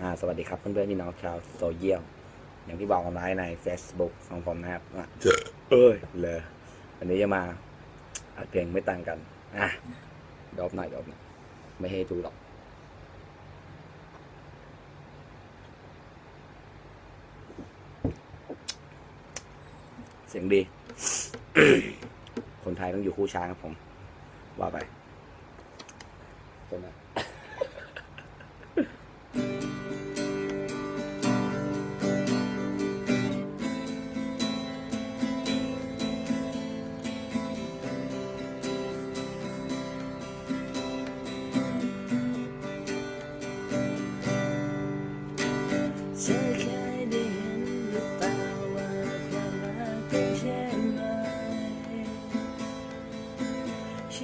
อ่าสวัสดีครับเพื่อนๆพี่น้องชาวโซเชียลอย่างที่บอกกันไว้ใน Facebook ของผมนะครับอะเอ้ยเลยวันนี้จะมาอัดเพลงไม่ต่างกันอะดรอปหน่อยดรอปหน่อยไม่ให้ดูหรอกเสียงดี คนไทยต้องอยู่คู่ช้างครับผม ว่าไปใช่ไห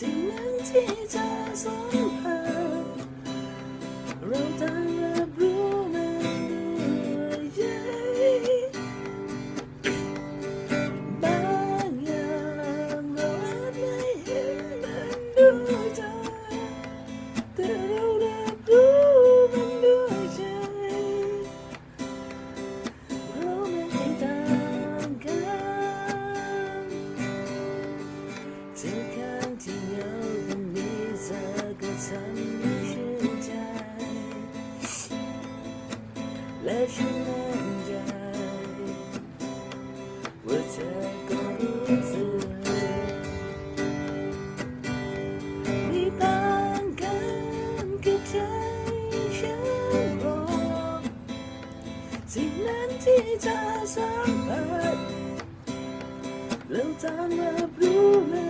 谁能记着伤痕？让它们不能落叶。把眼我们也能留着。 ทำให้ชื่นใจ และฉันมั่นใจว่าเธอก็รู้สึกมีต่างกันกับใจฉันบอกสิ่งนั้นที่เธอสัมผัสแล้วต่างรับรู้มันด้วย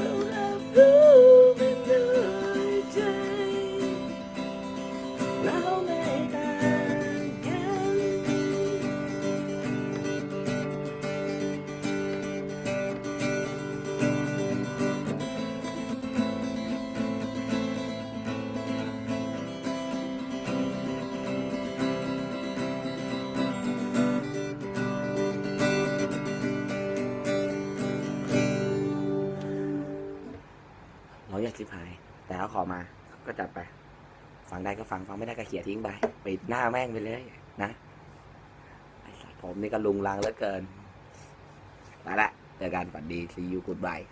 อยากสิบหาย แต่เขาขอมาก็จัดไป ฟังได้ก็ฟังฟังไม่ได้ก็เขี่ยทิ้งไปปิดหน้าแม่งไปเลยนะไอ้สัตว์ผมนี่ก็ลุงลังเหลือเกินไปละเจอกันฝันดี see you goodbye